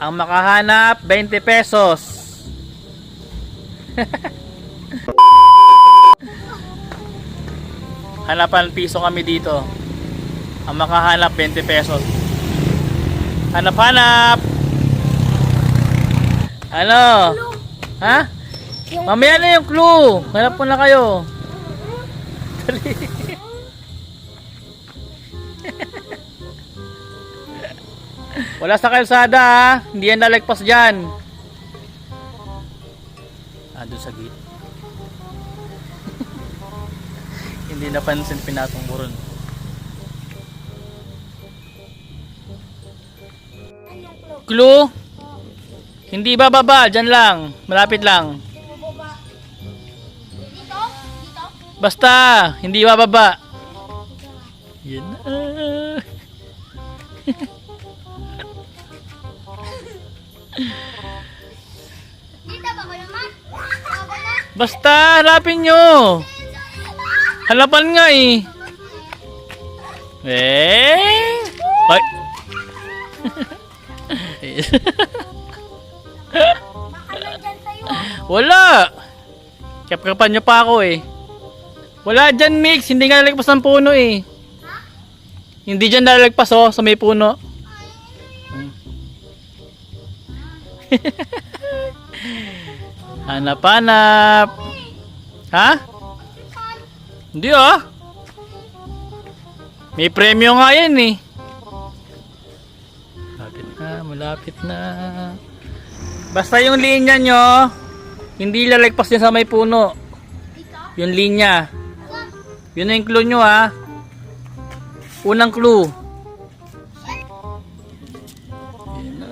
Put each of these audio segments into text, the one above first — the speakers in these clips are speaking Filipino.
Ang makahanap, 20 pesos. Hanapan piso kami dito. Ang makahanap, 20 pesos. Hanap-hanap! Ano? Ha? Mamaya na yung clue. Hanap po na kayo. Dali. Wala sa kalsada ha. Hindi yan nalagpas dyan. Ah, doon sa gate. Hindi napansin pinatong buron. Clue? Hindi bababa, dyan lang. Malapit lang. Basta, hindi bababa. Yan na. Basta, harapin nyo. Halapan nga eh. Eh? Ay. Wala. Kapkapan nyo pa ako eh. Wala dyan mix, hindi nga nalagpas ng puno eh. Hindi dyan nalagpas oh, sa may puno. hanap hanap. Ha? Hindi ah. May premyo nga yan eh. Malapit na, malapit na. Basta yung linya nyo, hindi lalagpas din sa may puno. Yung linya. Yun na yung clue nyo ha. Unang clue. Ayan na,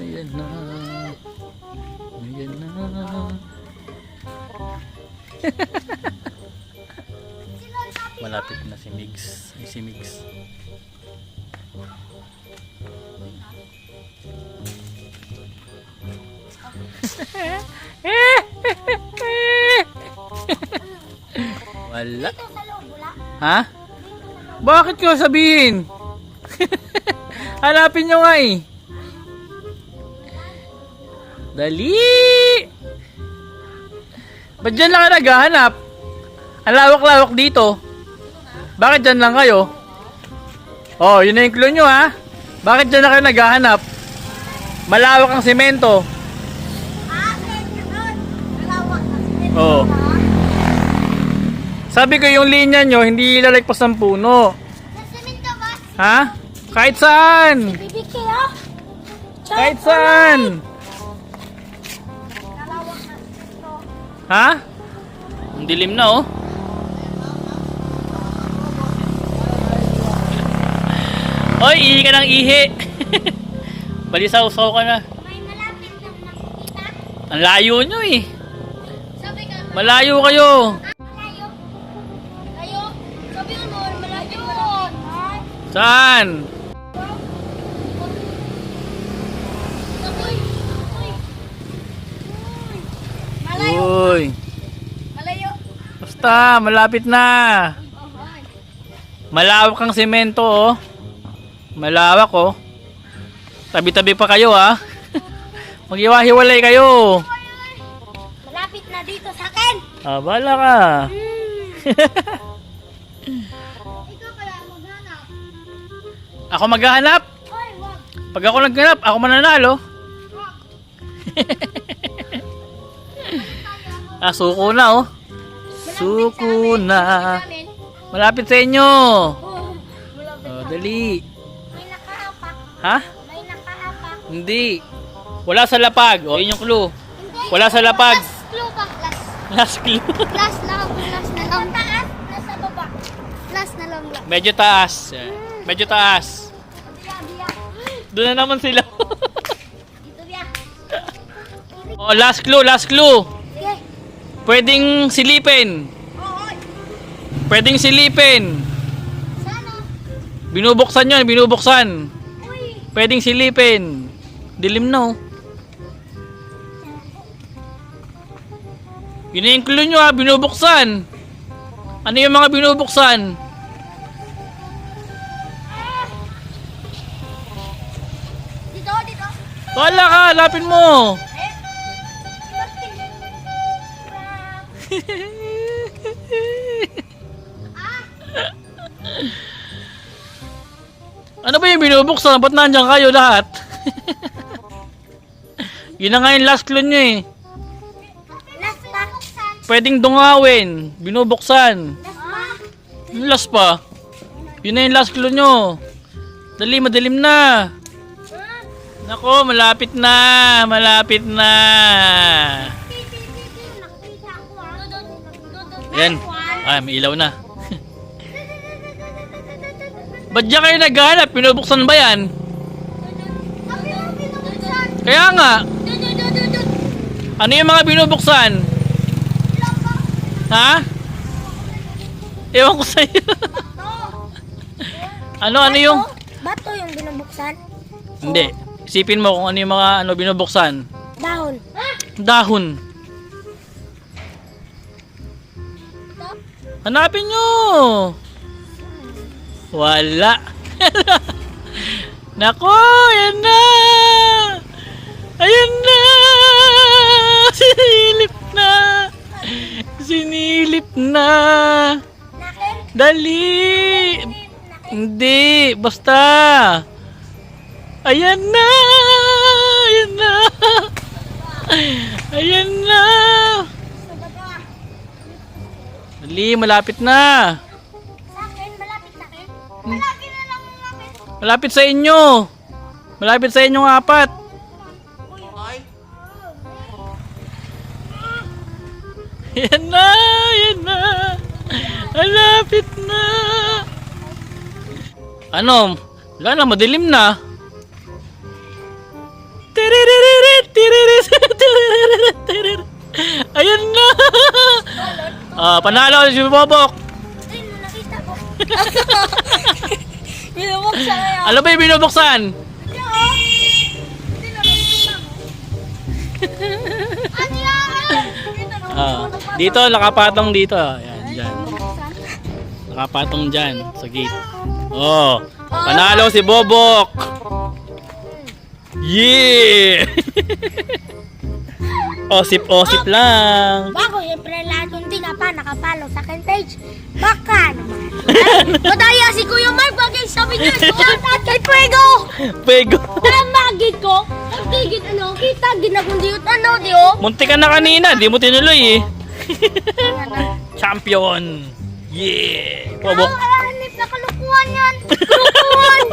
ayan na. Malapit na si Migs. Si Migs. Wala? Ha? Bakit ko sabihin? Hanapin nyo nga eh. Dali! Ba't dyan lang ka naghahanap? Ang lawak-lawak dito. Bakit dyan lang kayo? Oh, yun na yung clue nyo ha. Bakit dyan na kayo naghahanap? Malawak ang semento. Oo. Sabi ko yung linya nyo, hindi lalagpas ng puno. Ha? Kahit saan! Ah. Kahit saan! Ha? Ang dilim na oh. Oy, ihi ka ng ihi. Balisaw-saw ka na. May malapit lang nakikita. Ang layo nyo eh. Sabi ka, Malayo kayo. malayo. Layo? Sabi mo, malayo. Ay, Saan? Basta, malapit na. Malawak ang semento oh. Malawak oh. Tabi-tabi pa kayo ah. Maghiwa-hiwalay kayo. Malapit na dito sa akin! Ah, bala ka. Ikaw kaya maghanap. Ako maghahanap. Ay, wag! Pag ako naghanap, ako mananalo. Ah, suko na oh. Suko na. Malapit sa inyo. Oh. Oh, dali. May nakaapak. Ha? May nakaapak. Hindi. Wala sa lapag. O, yun yung clue. Hindi. Wala sa lapag. Last clue ba? Last. Last clue. Last lang. Last na lang. Taas. Nasa baba. Last na lang. Medyo taas. Medyo taas. Doon na naman sila. Dito oh, last clue, last clue. Pwedeng silipin. Pwedeng silipin. Sana. Binubuksan yun, binubuksan. Pwedeng silipin. Dilim na oh. Clue nyo ha, binubuksan. Ano yung mga binubuksan? Dito, dito. Wala ka, lapin mo. ano ba yung binubuksan? Ba't nandiyan kayo lahat? Yun na nga yung last clue nyo eh. Last pa. Pwedeng dungawin. Binubuksan. Yung last pa. Yun na yung last clue nyo. Dali, madilim na. Nako, malapit na. Malapit na. Yan. Ah, may ilaw na. Ba't diyan kayo naghahanap? Pinubuksan ba yan? Kaya nga, ano yung mga binubuksan? Ha? Ewan ko sa'yo. ano, ano yung... Bato yung binubuksan? Hindi. Isipin mo kung ano yung mga ano binubuksan. Dahon. Dahon. Hanapin nyo! Wala. Nako, yan na! Ayan na! Sinilip na! Sinilip na! Dali! Hindi, basta! Ayan na! Ayan na! Ayan na! Dali, malapit na! Sa akin, malapit na akin. Malapit na lang akin. Malapit sa inyo! Malapit sa inyong apat! Ayan na! Ayan na! Malapit na! Ano? Wala na, madilim na. Ah, panalo si Bobok. Ay, nakita ko. binubuksan na yun. Ano ba yung binubuksan? Ano yan? Ah, dito, nakapatong dito. Ayan, dyan. Nakapatong dyan, sa gate. Oh, panalo si Bobok. Yeah! osip-osip lang. Bago, siyempre lahat yung tinapa nakapalo sa akin page. Baka naman. Madaya si Kuya Mark, bagay sabi niya. Out kay Fuego! Pego. Tama, gid ko. Pagtigit ano, kita, ginagundiyot ano, di o? Munti ka na kanina, di mo tinuloy eh. Champion. Yeah! Bobok. Ang alanip na kalukuhan yan. Kalukuhan.